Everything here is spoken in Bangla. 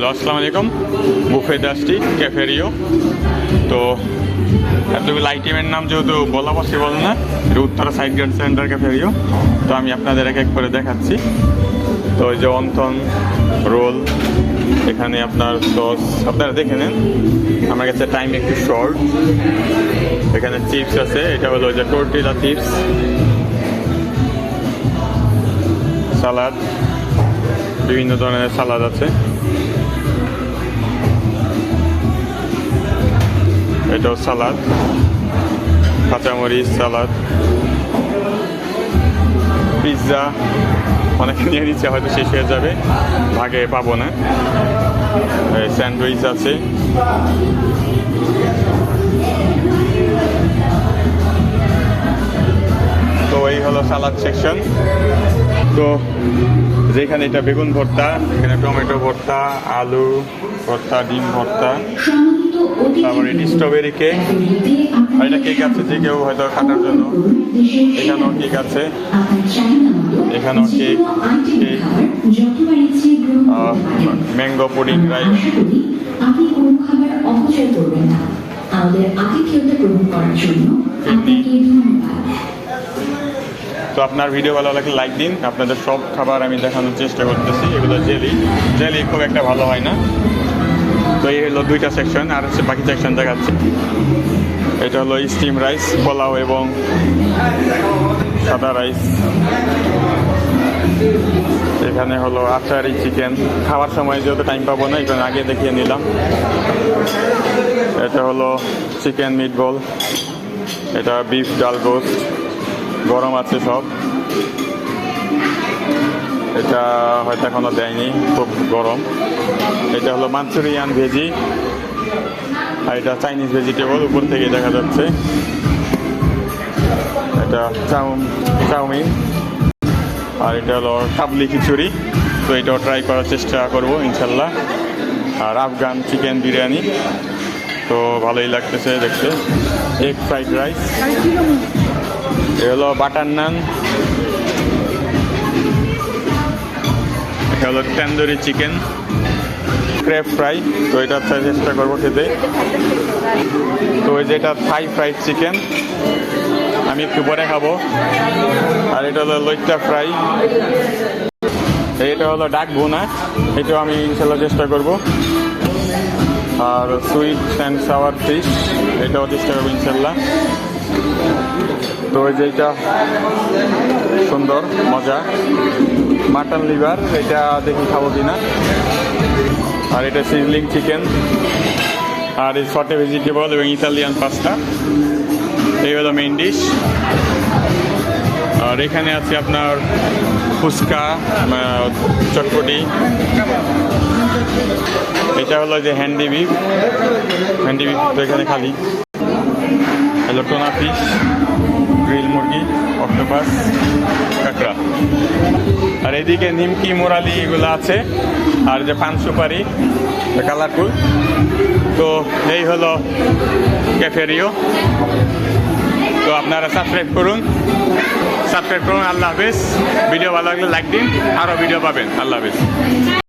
হ্যালো, আসসালামু আলাইকুম। বুফে ডাস্টি ক্যাফেরিও। তো এতগুলো আইটেমের নাম যেহেতু বলা পসিবল না, এটা উত্তরা সাইড গার্ড সেন্টার ক্যাফেরিও। তো আমি আপনাদের এক এক করে দেখাচ্ছি। তো এই যে অন্তন, রোল, এখানে আপনার সস আপনারা দেখে নেন। আমার কাছে টাইম একটু শর্ট এখানে চিপস আছে, এটা হলো যে টোর্টিলা চিপস সালাদ বিভিন্ন ধরনের সালাদ আছে। এটাও সালাদ, কাঁচামরিচ, সালাদ, পিৎজা, অনেকে নিয়ে নিচ্ছে, হয়তো শেষ হয়ে যাবে, ভাগে পাবো না। স্যান্ডউইচ আছে। তো এই হলো সালাদ সেকশন তো যেখানে এটা বেগুন ভর্তা, এখানে টমেটো ভর্তা, আলু ভর্তা, ডিম ভর্তা। তারপরে এটি স্ট্রবেরি কেক আর এটা কেক আছে যে কেউ হয়তো খাটার জন্য। এখানেও কেক আছে। এখানেও cake cake mango pudding rice আপনি কোনো খাবার অপচয় করবেন না। আমাদের আতিথেয়তা গ্রহণ করার জন্য আপনাকে ধন্যবাদ। তো আপনার ভিডিও ভালো লাগলে লাইক দিন। আপনাদের সব খাবার আমি দেখানোর চেষ্টা করতেছি। এগুলো জেলি জেলি খুব একটা ভালো হয় না। তো এই হলো দুইটা সেকশন আর হচ্ছে বাকি সেকশন দেখাচ্ছি। এটা হলো স্টিম রাইস পোলাও এবং সাদা রাইস এখানে হলো আচারি চিকেন খাওয়ার সময় যেহেতু টাইম পাবো না এখানে আগে দেখিয়ে নিলাম। এটা হলো চিকেন মিট বল এটা বিফ ডাল গোস্ট গরম আছে সব। এটা হয়তো এখনও দেয়নি, খুব গরম। এটা হলো মাঞ্চুরিয়ান ভেজি আর এটা চাইনিজ ভেজিটেবল উপর থেকে দেখা যাচ্ছে। এটা চাউ চাউমিন। আর এটা হলো কাবলি খিচুড়ি। তো এটাও ট্রাই করার চেষ্টা করব, ইনশাল্লাহ। আর আফগান চিকেন বিরিয়ানি। তো ভালোই লাগতেছে দেখতে। এগ ফ্রাইড রাইস এ হলো বাটার নান। হলো তন্দুরি চিকেন। ক্রেপ ফ্রাই, তো এটা চেষ্টা করব খেতে। তো ওই যেটা থাই ফ্রাইড চিকেন, আমি একটু পরে খাব। আর এটা হলো লইট্টা ফ্রাই। এটা হলো ডাক বোনা এটাও আমি ইনশাল্লাহ চেষ্টা করব। আর সুইট অ্যান্ড সাওয়ার ফিশ, এটাও চেষ্টা করব ইনশাল্লাহ। তো ওই যে এটা সুন্দর, মজা। মাটন লিভার, এটা দেখি খাব কিনা। আর এটা সিজলিং চিকেন আর এই শর্টে ভেজিটেবল এবং ইতালিয়ান পাস্তা এই হলো মেইন ডিশ আর এখানে আছে আপনার ফুচকা চটপটি। এটা হলো যে হ্যান্ডি বিফ হ্যান্ডি বিফ তো এখানে খালি। হলো টোনা ফিশ গ্রিল মুরগি অক্টোপাস কাঁকড়া। আর এদিকে নিমকি, মোরালি এগুলো আছে। আর যে পান সুপারি কালারফুল। তো এই হলো ক্যাফেরিও। তো আপনারা সাবস্ক্রাইব করুন। সাবস্ক্রাইব করুন, আল্লাহ হাফেজ। ভিডিও ভালো লাগলে লাইক দিন আরও ভিডিও পাবেন, আল্লাহ হাফেজ।